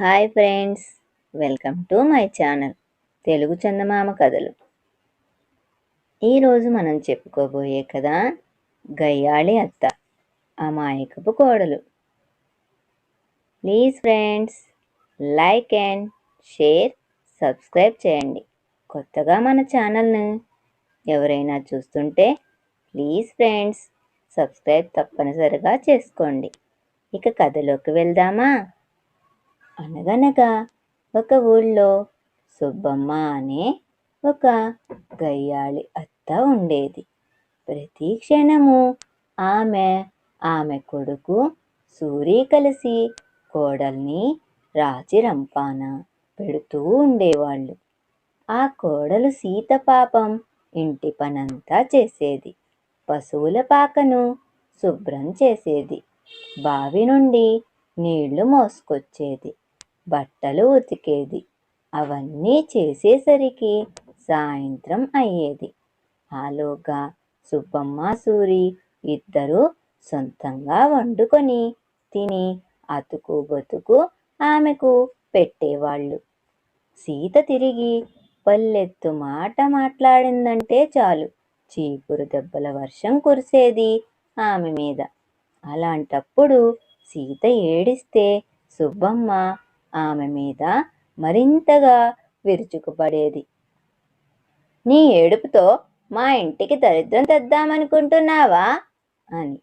Hi friends welcome to my channel Telugu Chandamama కథలు. ఈరోజు మనం చెప్పుకోబోయే కథ గయ్యాళి అత్త అమాయకపు కోడలు. Please friends like and share subscribe చేయండి. కొత్తగా మన ఛానల్ను ఎవరైనా చూస్తుంటే ప్లీజ్ ఫ్రెండ్స్ సబ్స్క్రైబ్ తప్పనిసరిగా చేసుకోండి. ఇక కథలోకి వెళ్దామా? అనగనగా ఒక ఊళ్ళో సుబ్బమ్మ అనే ఒక గయ్యాళి అత్త ఉండేది. ప్రతి క్షణము ఆమె ఆమె కొడుకు సూరి కలిసి కోడల్ని రాచిరంపాన పెడుతూ ఉండేవాళ్ళు. ఆ కోడలు సీత పాపం ఇంటి పనంతా చేసేది. పశువుల పాకను శుభ్రం చేసేది. బావి నుండి నీళ్ళు మోసుకొచ్చేది. బట్టలు ఉతికేది. అవన్నీ చేసేసరికి సాయంత్రం అయ్యేది. ఆలోగా సుబ్బమ్మ సూరి ఇద్దరూ సొంతంగా వండుకొని తిని అతుకు బతుకు ఆమెకు పెట్టేవాళ్ళు. సీత తిరిగి పల్లెత్తు మాట మాట్లాడిందంటే చాలు. చీపురు దెబ్బల వర్షం కురిసేది ఆమె మీద. అలాంటప్పుడు సీత ఏడిస్తే సుబ్బమ్మ ఆమె మీద మరింతగా విరుచుకుపడేది. నీ ఏడుపుతో మా ఇంటికి దరిద్రం తెద్దామనుకుంటున్నావా? అని.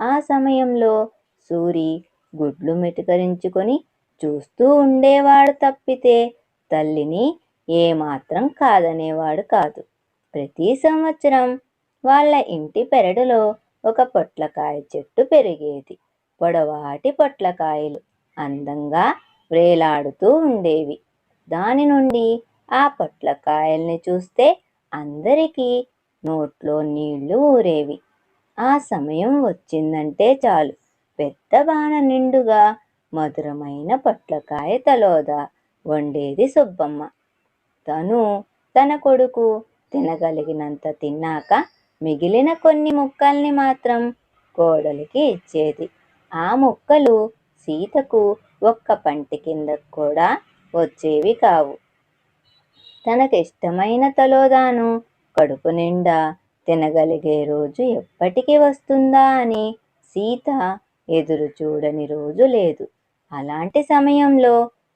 ఆ సమయంలో సూరి గుడ్లు మెటుకరించుకొని చూస్తూ ఉండేవాడు తప్పితే తల్లిని ఏమాత్రం కాదనేవాడు కాదు. ప్రతి సంవత్సరం వాళ్ళ ఇంటి పెరడులో ఒక పొట్లకాయ చెట్టు పెరిగేది. పొడవాటి పొట్లకాయలు. అందంగా వేలాడుతూ ఉండేవి. దాని నుండి ఆ పొట్లకాయల్ని చూస్తే అందరికీ నోట్లో నీళ్ళు ఊరేవి. ఆ సమయం వచ్చిందంటే చాలు. పెద్ద బాణ నిండుగా మధురమైన పొట్లకాయ తలోద వండేది సుబ్బమ్మ. తను తన కొడుకు తినగలిగినంత తిన్నాక మిగిలిన కొన్ని ముక్కల్ని మాత్రం కోడలికి ఇచ్చేది. ఆ ముక్కలు సీతకు ఒక్క పంటి కింద కూడా వచ్చేవి కావు. తనకిష్టమైన తలోదాను కడుపు నిండా తినగలిగే రోజు ఎప్పటికి వస్తుందా అని సీత ఎదురు చూడని రోజు లేదు. అలాంటి సమయంలో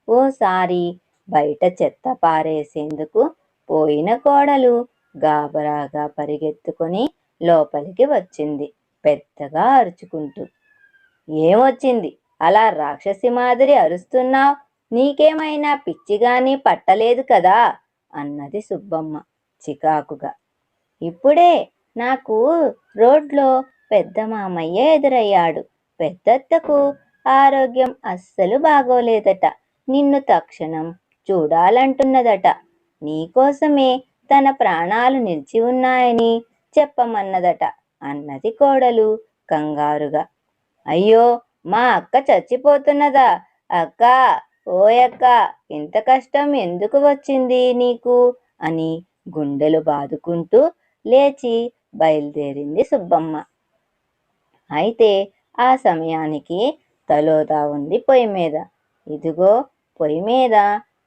ఓసారి బయట చెత్త పారేసేందుకు పోయిన కోడలు గాబరాగా పరిగెత్తుకొని లోపలికి వచ్చింది. పెద్దగా అరుచుకుంటూ ఏమొచ్చింది? అలా రాక్షసి మాదిరి అరుస్తున్నావు. నీకేమైనా పిచ్చిగాని పట్టలేదు కదా? అన్నది సుబ్బమ్మ చికాకుగా. ఇప్పుడే నాకు రోడ్లో పెద్ద మామయ్య ఎదురయ్యాడు. పెద్దత్తకు ఆరోగ్యం అస్సలు బాగోలేదట. నిన్ను తక్షణం చూడాలంటున్నదట. నీకోసమే తన ప్రాణాలు నిలిచి ఉన్నాయని చెప్పమన్నదట అన్నది కోడలు కంగారుగా. అయ్యో మా అక్క చచ్చిపోతున్నదా? అక్క ఓయక్క ఇంత కష్టం ఎందుకు వచ్చింది నీకు? అని గుండెలు బాదుకుంటూ లేచి బయలుదేరింది సుబ్బమ్మ. అయితే ఆ సమయానికి తలోదా ఉంది పొయ్యి మీద. ఇదిగో పొయ్యి మీద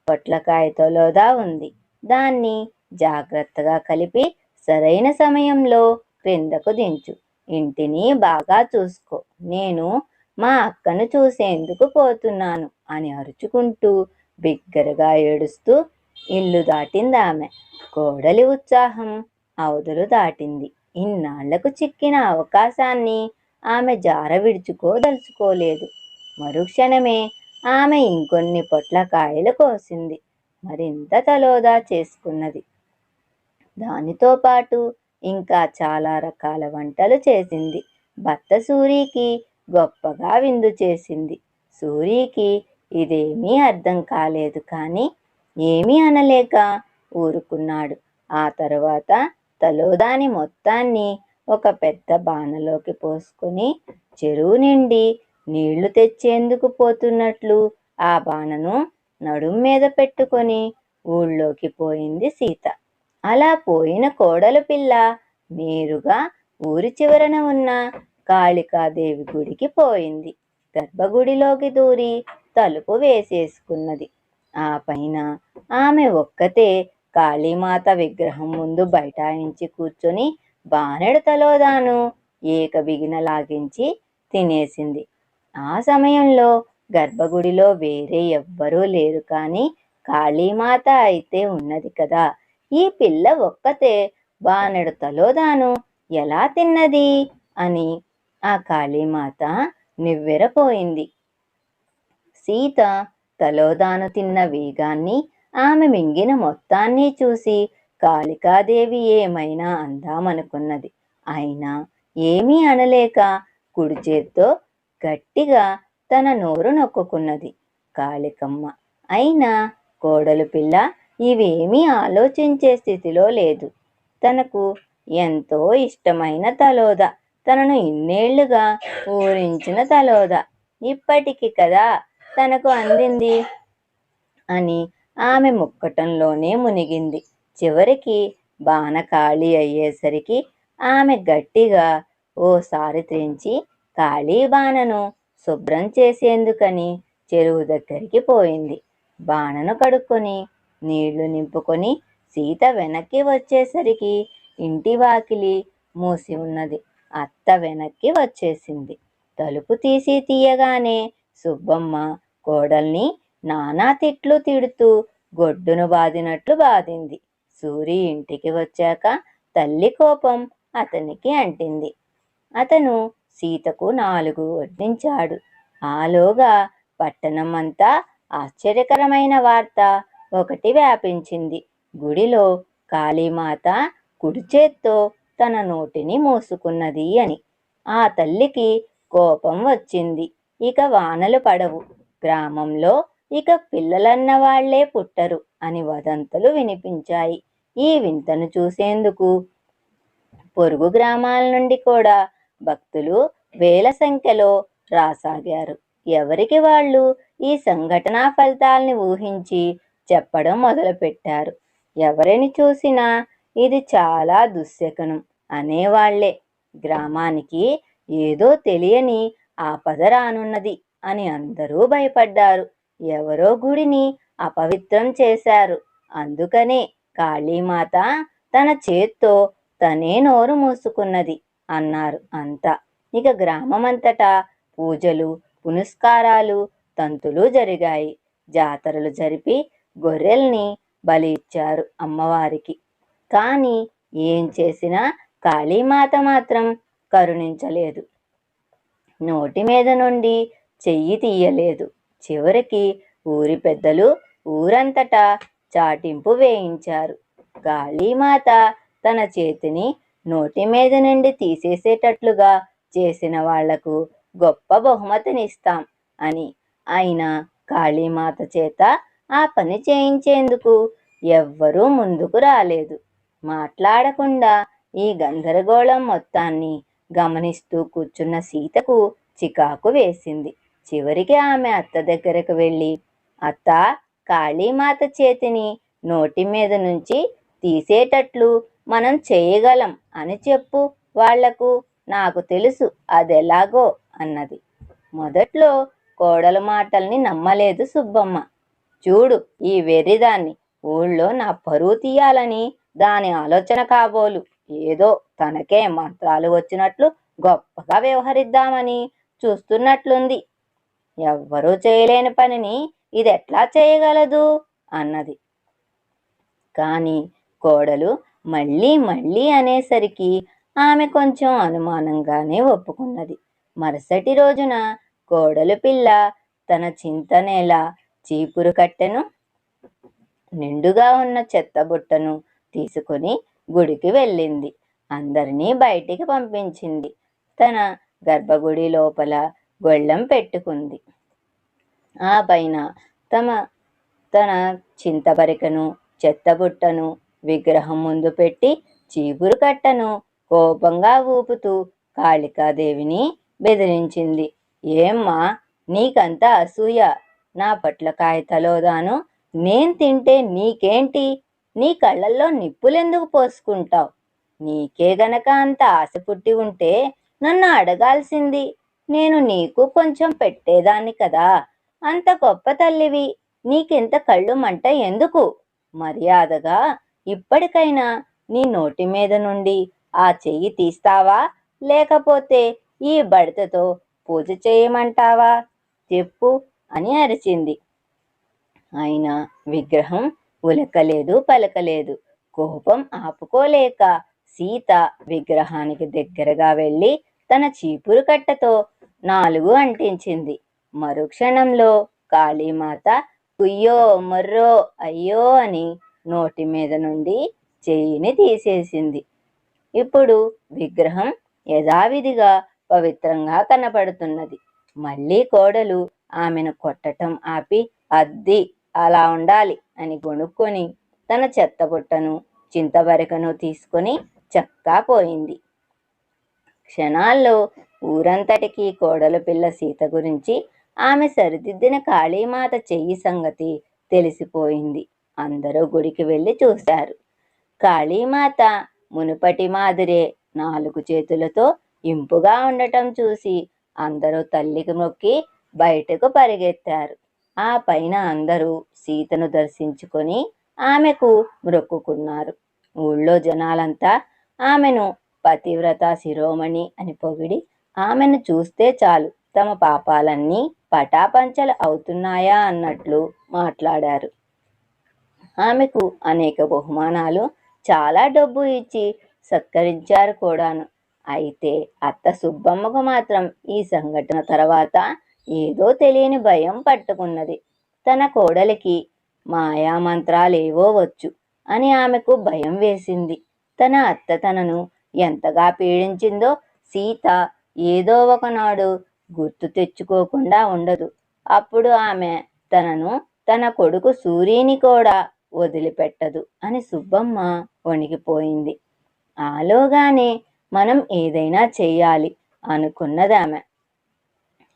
పొట్లకాయ తలోదా ఉంది. దాన్ని జాగ్రత్తగా కలిపి సరైన సమయంలో క్రిందకు దించు. ఇంటిని బాగా చూసుకో. నేను మా అక్కను చూసేందుకు పోతున్నాను? అని అరుచుకుంటూ బిగ్గరగా ఏడుస్తూ ఇల్లు దాటింది ఆమె. కోడలి ఉత్సాహం అవధులు దాటింది. ఇన్నాళ్ళకు చిక్కిన అవకాశాన్ని ఆమె జార విడుచుకోదలుచుకోలేదు మరుక్షణమే ఆమె ఇంకొన్ని పొట్లకాయలు కోసింది. మరింత తలోదా చేసుకున్నది. దానితో పాటు ఇంకా చాలా రకాల వంటలు చేసింది. భర్త సూరికి గొప్పగా విందు చేసింది. సూరికి ఇదేమీ అర్థం కాలేదు కానీ ఏమీ అనలేక ఊరుకున్నాడు. ఆ తర్వాత తలోదాని మొత్తాన్ని ఒక పెద్ద బాణలోకి పోసుకుని చెరువు నిండి నీళ్ళు తెచ్చేందుకు పోతున్నట్లు ఆ బాణను నడుం మీద పెట్టుకొని ఊళ్ళోకి పోయింది సీత. అలా పోయిన కోడలు పిల్ల నేరుగా ఊరి చివరన ఉన్న కాళికాదేవి గుడికి పోయింది. గర్భగుడిలోకి దూరి తలుపు వేసేసుకున్నది. ఆ పైన ఆమె ఒక్కతే కాళీమాత విగ్రహం ముందు బైఠాయించి కూర్చొని బానెడతలో తలోదాను ఏక బిగిన లాగించి తినేసింది. ఆ సమయంలో గర్భగుడిలో వేరే ఎవ్వరూ లేరు కానీ కాళీమాత అయితే ఉన్నది కదా. ఈ పిల్ల ఒక్కతే బానెడతలో తలోదాను ఎలా తిన్నది? అని ఆ కాళీమాత నివ్వెరపోయింది. సీత తలోదాను తిన్న వేగాన్ని ఆమె మింగిన మొత్తాన్ని చూసి కాళికాదేవి ఏమైనా అందామనుకున్నది. అయినా ఏమీ అనలేక కుడి చేత్తో గట్టిగా తన నోరు నొక్కున్నది కాళికమ్మ అయినా కోడలు పిల్ల ఇవేమీ ఆలోచించే స్థితిలో లేదు. తనకు ఎంతో ఇష్టమైన తలోద. తనను ఇన్నేళ్ళుగా ఊరించిన తలోద. ఇప్పటికి కదా తనకు అందింది? అని ఆమె ముక్కటంలోనే మునిగింది. చివరికి బాణ ఖాళీ అయ్యేసరికి ఆమె గట్టిగా ఓసారి త్రించి ఖాళీ బాణను శుభ్రం చేసేందుకని చెరువు దగ్గరికి పోయింది. బాణను కడుక్కొని నీళ్ళు నింపుకొని సీత వెనక్కి వచ్చేసరికి ఇంటి వాకిలి మూసి ఉన్నది. అత్త వెనక్కి వచ్చేసింది. తలుపు తీసి తీయగానే సుబ్బమ్మ కోడల్ని నానా తిట్లు తిడుతూ గొడ్డును బాదినట్లు బాదింది. సూరి ఇంటికి వచ్చాక తల్లి కోపం అతనికి అంటింది. అతను సీతకు నాలుగు వడ్డించాడు. ఆలోగా పట్టణం అంతా ఆశ్చర్యకరమైన వార్త ఒకటి వ్యాపించింది. గుడిలో కాళీమాత కుడి చేత్తో తన నోటిని మూసుకున్నది అని. ఆ తల్లికి కోపం వచ్చింది. ఇక వానలు పడవు. గ్రామంలో ఇక పిల్లలన్న వాళ్ళే పుట్టరు అని వదంతులు వినిపించాయి. ఈ వింతను చూసేందుకు పొరుగు గ్రామాల నుండి కూడా భక్తులు వేల సంఖ్యలో రాసాగారు. ఎవరికి వాళ్ళు ఈ సంఘటనా ఫలితాల్ని ఊహించి చెప్పడం మొదలుపెట్టారు. ఎవరిని చూసినా ఇది చాలా దుశ్శకనం అనేవాళ్ళే. గ్రామానికి ఏదో తెలియని ఆపద రానున్నది అని అందరూ భయపడ్డారు. ఎవరో గుడిని అపవిత్రం చేశారు. అందుకనే కాళీమాత తన చేత్తో తనే నోరు మూసుకున్నది అన్నారు అంతా. ఇక గ్రామమంతటా పూజలు పునస్కారాలు తంతులు జరిగాయి. జాతరలు జరిపి గొర్రెల్ని బలి ఇచ్చారు అమ్మవారికి. కానీ ఏం చేసినా కాళీమాత మాత్రం కరుణించలేదు. నోటి మీద నుండి చెయ్యి తీయలేదు. చివరికి ఊరి పెద్దలు ఊరంతటా చాటింపు వేయించారు. కాళీమాత తన చేతిని నోటి మీద నుండి తీసేసేటట్లుగా చేసిన వాళ్ళకు గొప్ప బహుమతినిస్తాం అని అయినా కాళీమాత చేత ఆ పని చేయించేందుకు ఎవ్వరూ ముందుకు రాలేదు. మాట్లాడకుండా ఈ గందరగోళం మొత్తాన్ని గమనిస్తూ కూర్చున్న సీతకు చికాకు వేసింది. చివరికి ఆమె అత్త దగ్గరకు వెళ్ళి అత్త కాళీమాత చేతిని నోటి మీద నుంచి తీసేటట్లు మనం చేయగలం అని చెప్పు వాళ్ళకు. నాకు తెలుసు అదెలాగో అన్నది. మొదట్లో కోడల మాటల్ని నమ్మలేదు సుబ్బమ్మ. చూడు ఈ వెర్రిదాన్ని ఊళ్ళో నా పరువు తీయాలని దాని ఆలోచన కాబోలు. ఏదో తనకే మంత్రాలు వచ్చినట్లు గొప్పగా వ్యవహరిద్దామని చూస్తున్నట్లుంది. ఎవ్వరూ చేయలేని పనిని ఇది ఎట్లా చేయగలదు? అన్నది. కానీ కోడలు మళ్ళీ మళ్ళీ అనేసరికి ఆమె కొంచెం అనుమానంగానే ఒప్పుకున్నది. మరుసటి రోజున కోడలు పిల్ల తన చింతనేల చీపురు కట్టెను నిండుగా ఉన్న చెత్తబుట్టను తీసుకొని గుడికి వెళ్ళింది. అందరినీ బయటికి పంపించింది. తన గర్భగుడి లోపల గొళ్ళెం పెట్టుకుంది. ఆ పైన తమ తన చింతపరికను చెత్తబుట్టను విగ్రహం ముందు పెట్టి చీపురు కట్టను కోపంగా ఊపుతూ కాళికాదేవిని బెదిరించింది. ఏమ్మా నీకంతా అసూయ. నా పట్ల కాయతలోదాను నేను తింటే నీకేంటి? నీ కళ్ళల్లో నిప్పులెందుకు పోసుకుంటావు? నీకే గనక అంత ఆశ పుట్టి ఉంటే నన్ను అడగాల్సింది. నేను నీకు కొంచెం పెట్టేదాన్ని కదా. అంత గొప్ప తల్లివి. నీకింత కళ్ళు మంట ఎందుకు? మర్యాదగా ఇప్పటికైనా నీ నోటి మీద నుండి ఆ చెయ్యి తీస్తావా? లేకపోతే ఈ బడితతో పూజ చేయమంటావా? చెప్పు అని అరిచింది. అయినా విగ్రహం ఉలకలేదు పలకలేదు. కోపం ఆపుకోలేక సీత విగ్రహానికి దగ్గరగా వెళ్ళి తన చీపురు కట్టతో నాలుగు అంటించింది. మరుక్షణంలో కాళీమాత కుయ్యో మర్రో అయ్యో అని నోటి మీద నుండి చెయ్యిని తీసేసింది. ఇప్పుడు విగ్రహం యథావిధిగా పవిత్రంగా కనపడుతున్నది. మళ్ళీ కోడలు ఆమెను కొట్టటం ఆపి అద్ది అలా ఉండాలి. అని గొణుక్కొని తన చెత్త బుట్టను చింతబరకను తీసుకొని చక్కా పోయింది. క్షణాల్లో ఊరంతటికి కోడల పిల్ల సీత గురించి ఆమె సరిదిద్దిన కాళీమాత చెయ్యి సంగతి తెలిసిపోయింది. అందరూ గుడికి వెళ్ళి చూశారు. కాళీమాత మునుపటి మాదిరే నాలుగు చేతులతో ఇంపుగా ఉండటం చూసి అందరూ తల్లికి మొక్కి బయటకు పరిగెత్తారు. ఆ పైన అందరూ సీతను దర్శించుకొని ఆమెకు మొక్కుకున్నారు. ఊళ్ళో జనాలంతా ఆమెను పతివ్రత శిరోమణి అని పొగిడి ఆమెను చూస్తే చాలు తమ పాపాలన్నీ పటాపంచలు అవుతున్నాయా అన్నట్లు మాట్లాడారు. ఆమెకు అనేక బహుమానాలు చాలా డబ్బు ఇచ్చి సత్కరించారు కూడాను. అయితే అత్త సుబ్బమ్మకు మాత్రం ఈ సంఘటన తర్వాత ఏదో తెలియని భయం పట్టుకున్నది. తన కోడలికి మాయామంత్రాలేవో వచ్చు అని ఆమెకు భయం వేసింది. తన అత్త తనను ఎంతగా పీడించిందో సీత ఏదో ఒకనాడు గుర్తు తెచ్చుకోకుండా ఉండదు. అప్పుడు ఆమె తనను తన కొడుకు సూర్యుని కూడా వదిలిపెట్టదు అని సుబ్బమ్మ వణికిపోయింది. ఆలోగానే మనం ఏదైనా చెయ్యాలి అనుకున్నదామె.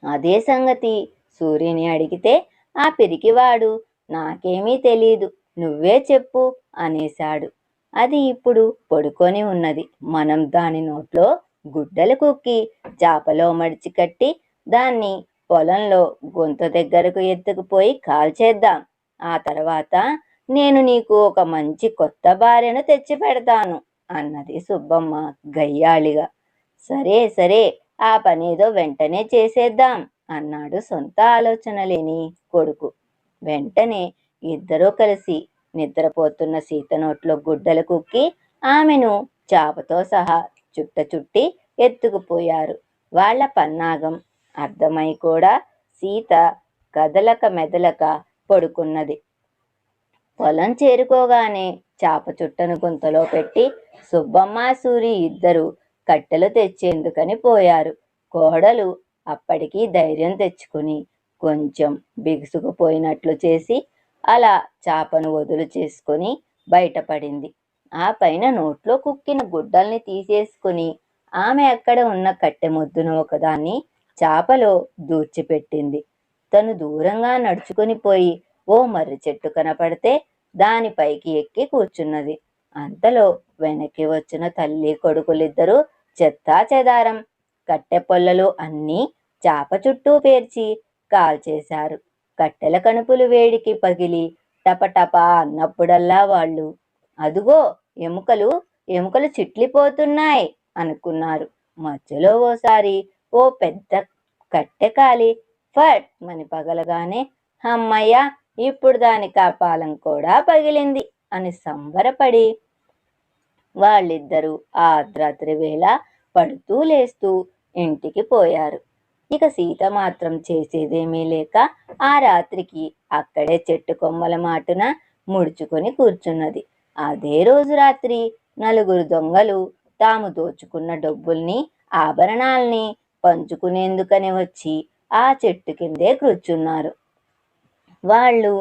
అదే సంగతి. సూర్యుని అడిగితే ఆ పిరికివాడు నాకేమీ తెలీదు నువ్వే చెప్పు అనేశాడు. అది ఇప్పుడు పడుకొని ఉన్నది. మనం దాని నోట్లో గుడ్డలు కుక్కి చాపలో మడిచి కట్టి దాన్ని పొలంలో గొంతు దగ్గరకు ఎత్తుకుపోయి కాల్చేద్దాం ఆ తర్వాత నేను నీకు ఒక మంచి కొత్త భార్యను తెచ్చి పెడతాను అన్నది సుబ్బమ్మ గయ్యాళిగా. సరే సరే ఆ పనేదో వెంటనే చేసేద్దాం అన్నాడు సొంత ఆలోచన లేని కొడుకు. వెంటనే ఇద్దరూ కలిసి నిద్రపోతున్న సీత నోట్లో గుడ్డలు కుక్కి ఆమెను చాపతో సహా చుట్ట చుట్టి ఎత్తుకుపోయారు. వాళ్ళ పన్నాగం అర్థమై కూడా సీత కదలక మెదలక పడుకున్నది. పొలం చేరుకోగానే చాప చుట్టను గుంతలో పెట్టి సుబ్బమ్మ సూరి ఇద్దరు కట్టెలు తెచ్చేందుకని పోయారు. కోడలు అప్పటికీ ధైర్యం తెచ్చుకుని కొంచెం బిగుసుకుపోయినట్లు చేసి అలా చాపను వదులు చేసుకొని బయటపడింది. ఆ పైన నోట్లో కుక్కిన గుడ్డల్ని తీసేసుకుని ఆమె అక్కడ ఉన్న కట్టె ముద్దును ఒకదాన్ని చాపలో దూర్చిపెట్టింది. తను దూరంగా నడుచుకుని పోయి ఓ మర్రి చెట్టు కనపడితే దానిపైకి ఎక్కి కూర్చున్నది. అంతలో వెనక్కి వచ్చిన తల్లి కొడుకులిద్దరూ చెత్తా చెదారం కట్టె పొల్లలు అన్నీ చాప చుట్టూ పేర్చి కాల్చేశారు కట్టెల కణుపులు వేడికి పగిలి టపటపా అన్నప్పుడల్లా వాళ్ళు అదుగో ఎముకలు ఎముకలు చిట్లిపోతున్నాయి అనుకున్నారు. మధ్యలో ఓసారి ఓ పెద్ద కట్టె కాలి ఫట్ మని పగలగానే అమ్మయ్య ఇప్పుడు దాని కాపాలం కూడా పగిలింది. అని సంబరపడి వాళ్ళిద్దరూ ఆ అర్ధరాత్రి వేళ పడుతూ లేస్తూ ఇంటికి పోయారు. ఇక సీత మాత్రం చేసేదేమీ లేక ఆ రాత్రికి అక్కడే చెట్టు కొమ్మల మాటున ముడుచుకొని కూర్చున్నది. అదే రోజు రాత్రి నలుగురు దొంగలు తాము దోచుకున్న డబ్బుల్ని ఆభరణాల్ని పంచుకునేందుకని వచ్చి ఆ చెట్టు కిందే కూర్చున్నారు. వాళ్ళు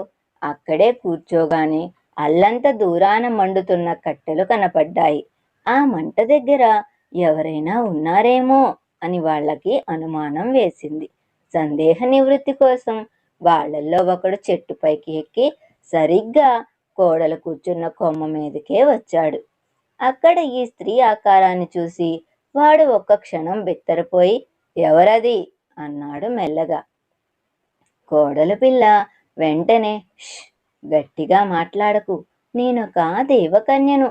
అక్కడే కూర్చోగానే అల్లంత దూరాన మండుతున్న కట్టెలు కనపడ్డాయి. ఆ మంట దగ్గర ఎవరైనా ఉన్నారేమో అని వాళ్ళకి అనుమానం వేసింది. సందేహ నివృత్తి కోసం వాళ్ళల్లో ఒకడు చెట్టుపైకి ఎక్కి సరిగ్గా కోడలు కూర్చున్న కొమ్మ మీదకే వచ్చాడు. అక్కడ ఈ స్త్రీ ఆకారాన్ని చూసి వాడు ఒక్క క్షణం బిత్తరపోయి ఎవరది? అన్నాడు మెల్లగా. కోడలు పిల్ల వెంటనే గట్టిగా మాట్లాడకు. నేనొక దేవకన్యను?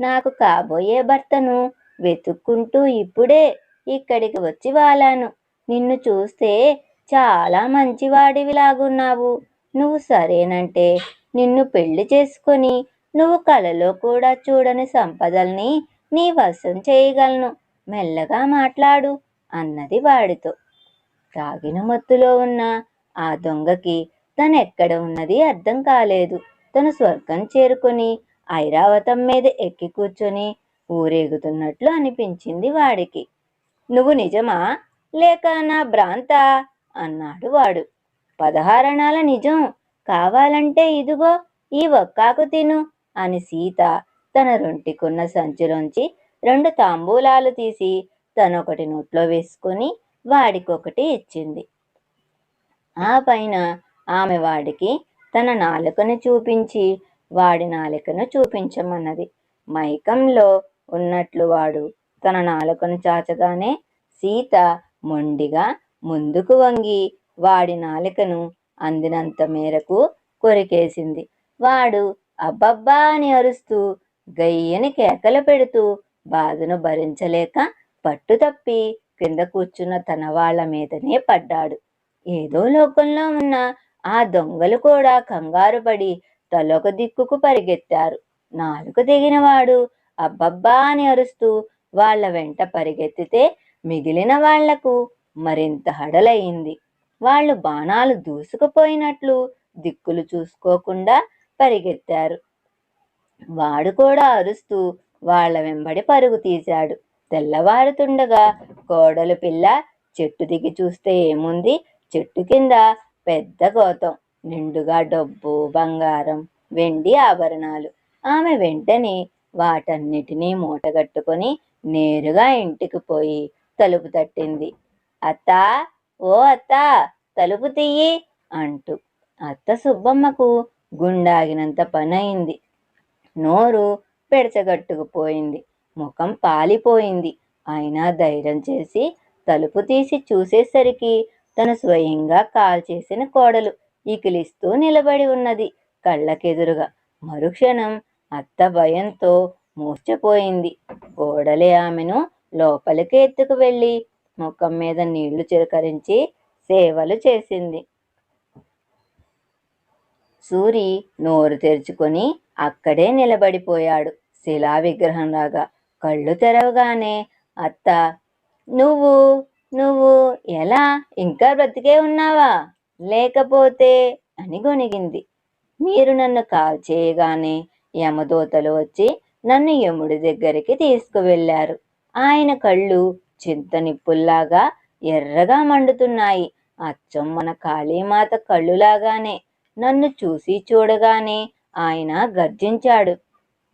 నాకు కాబోయే భర్తను వెతుక్కుంటూ ఇప్పుడే ఇక్కడికి వచ్చి వాలాను. నిన్ను చూస్తే చాలా మంచివాడివిలాగున్నావు. నువ్వు సరేనంటే నిన్ను పెళ్ళి చేసుకొని నువ్వు కలలో కూడా చూడని సంపదల్ని నీ వశం చేయగలను. మెల్లగా మాట్లాడు అన్నది వాడితో. తాగిన మత్తులో ఉన్న ఆ దొంగకి తనెక్కడ ఉన్నది అర్థం కాలేదు. తను స్వర్గం చేరుకొని ఐరావతం మీద ఎక్కి కూర్చొని ఊరేగుతున్నట్లు అనిపించింది వాడికి. నువ్వు నిజమా? లేక నా భ్రాంత అన్నాడు వాడు. పదహారణాల నిజం. కావాలంటే ఇదిగో ఈ ఒక్కాకు తిను అని సీత తన రొంటికున్న సంచిలోంచి రెండు తాంబూలాలు తీసి తనొకటి నోట్లో వేసుకొని వాడికొకటి ఇచ్చింది. ఆ పైన ఆమె వాడికి తన నాలుకను చూపించి వాడి నాలుకను చూపించమన్నది. మైకంలో ఉన్నట్లు వాడు తన నాలుకను చాచగానే సీత మొండిగా ముందుకు వంగి వాడి నాలుకను అందినంత మేరకు కొరికేసింది. వాడు అబ్బబ్బా అని అరుస్తూ గయ్యని కేకలు పెడుతూ బాధను భరించలేక పట్టు తప్పి కింద కూర్చున్న తన వాళ్ళ మీదనే పడ్డాడు. ఏదో లోకంలో ఉన్న ఆ దొంగలు కూడా కంగారుపడి తలొక దిక్కుకు పరిగెత్తారు. నాలుక తెగినవాడు అబ్బబ్బా అని అరుస్తూ వాళ్ళ వెంట పరిగెత్తితే మిగిలిన వాళ్ళకు మరింత హడలయింది. వాళ్ళు బాణాలు దూసుకుపోయినట్లు దిక్కులు చూసుకోకుండా పరిగెత్తారు. వాడు కూడా అరుస్తూ వాళ్ళ వెంబడి పరుగు తీశాడు. తెల్లవారుతుండగా కోడలు పిల్ల చెట్టు దిగి చూస్తే ఏముంది? చెట్టు కింద పెద్ద గోతం నిండుగా డబ్బు బంగారం వెండి ఆభరణాలు. ఆమె వెంటనే వాటన్నిటినీ మూటగట్టుకొని నేరుగా ఇంటికి పోయి తలుపు తట్టింది. అత్తా ఓ అత్తా తలుపు తీయి అంటూ అత్త సుబ్బమ్మకు గుండాగినంత పనయింది. నోరు పెడచగట్టుకుపోయింది ముఖం పాలిపోయింది. అయినా ధైర్యం చేసి తలుపు తీసి చూసేసరికి తను స్వయంగా కాల్చేసిన కోడలు ఇకిలిస్తూ నిలబడి ఉన్నది. కళ్ళకెదురుగా మరుక్షణం అత్త భయంతో మూర్చపోయింది. కోడలే ఆమెను లోపలికి ఎత్తుకు వెళ్ళి ముఖం మీద నీళ్ళు చిలకరించి సేవలు చేసింది. సూరి నోరు తెరుచుకొని అక్కడే నిలబడిపోయాడు. శిలా విగ్రహంలాగా కళ్ళు తెరవగానే అత్త నువ్వు నువ్వు ఎలా ఇంకా బ్రతికే ఉన్నావా? లేకపోతే అని గొనిగింది మీరు నన్ను కాల్ చేయగానే యమదూతలు వచ్చి నన్ను యముడి దగ్గరికి తీసుకువెళ్ళారు. ఆయన కళ్ళు చింత నిప్పుల్లాగా ఎర్రగా మండుతున్నాయి. అచ్చం మన కాళీమాత కళ్ళులాగానే నన్ను చూసి చూడగానే ఆయన గర్జించాడు.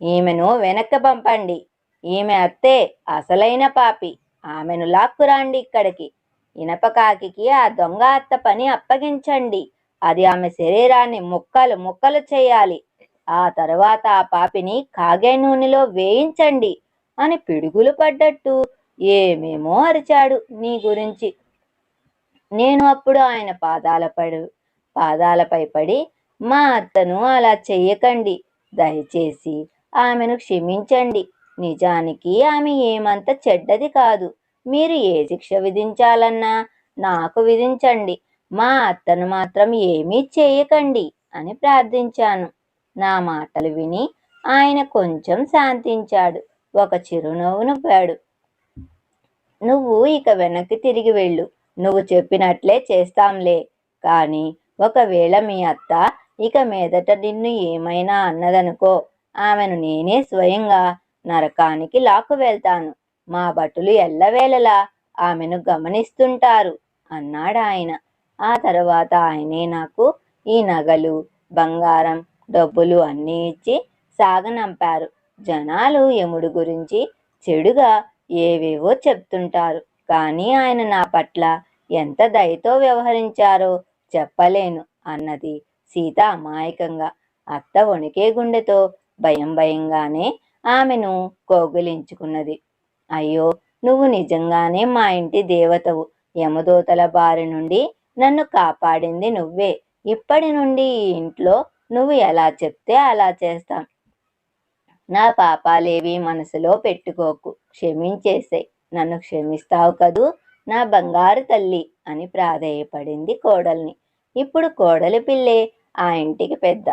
ఈమెను వెనక్కి పంపండి. ఈమె అత్తే అసలైన పాపి. ఆమెను లాక్కురాండి ఇక్కడికి. ఇనపకాకి ఆ దొంగ అత్త పని అప్పగించండి. అది ఆమె శరీరాన్ని ముక్కలు ముక్కలు చేయాలి. ఆ తర్వాత ఆ పాపిని కాగే నూనెలో వేయించండి అని పిడుగులు పడ్డట్టు ఏమేమో అరిచాడు నీ గురించి. నేను అప్పుడు ఆయన పాదాల పడు పాదాలపై పడి మా అత్తను అలా చెయ్యకండి. దయచేసి ఆమెను క్షమించండి. నిజానికి ఆమె ఏమంత చెడ్డది కాదు. మీరు ఏ శిక్ష విధించాలన్నా నాకు విధించండి. మా అత్తను మాత్రం ఏమీ చేయకండి అని ప్రార్థించాను. నా మాటలు విని ఆయన కొంచెం శాంతించాడు. ఒక చిరునవ్వు నవ్వాడు. నువ్వు ఇక వెనక్కి తిరిగి వెళ్ళు. నువ్వు చెప్పినట్లే చేస్తాంలే. కానీ ఒకవేళ మీ అత్త ఇక మీదట నిన్ను ఏమైనా అన్నదనుకో ఆమెను నేనే స్వయంగా నరకానికి లాక్కు వెళ్తాను. మా భటులు ఎల్లవేళలా ఆమెను గమనిస్తుంటారు అన్నాడు ఆయన ఆ తర్వాత ఆయనే నాకు ఈ నగలు బంగారం డబ్బులు అన్నీ ఇచ్చి సాగనంపారు. జనాలు యముడు గురించి చెడుగా ఏవేవో చెప్తుంటారు. కానీ ఆయన నా పట్ల ఎంత దయతో వ్యవహరించారో చెప్పలేను అన్నది సీత అమాయకంగా. అత్త వణికే గుండెతో భయం భయంగానే ఆమెను కౌగిలించుకున్నది. అయ్యో నువ్వు నిజంగానే మా ఇంటి దేవతవు. యమదూతల బారి నుండి నన్ను కాపాడింది నువ్వే. ఇప్పటి నుండి ఈ ఇంట్లో నువ్వు ఎలా చెప్తే అలా చేస్తాం. నా పాపాలేవి మనసులో పెట్టుకోకు. క్షమించేసే. నన్ను క్షమిస్తావు కదూ? నా బంగారు తల్లి అని ప్రాధేయపడింది కోడల్ని. ఇప్పుడు కోడలి పిల్లే ఆ ఇంటికి పెద్ద.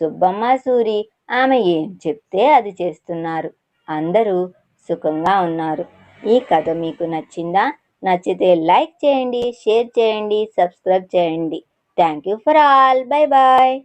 సుబ్బమ్మ సూరి ఆమె ఏం చెప్తే అది చేస్తున్నారు. అందరూ సుఖంగా ఉన్నారు. ఈ కథ మీకు నచ్చిందా? నచ్చితే లైక్ చేయండి షేర్ చేయండి సబ్స్క్రైబ్ చేయండి. Thank you for all. Bye bye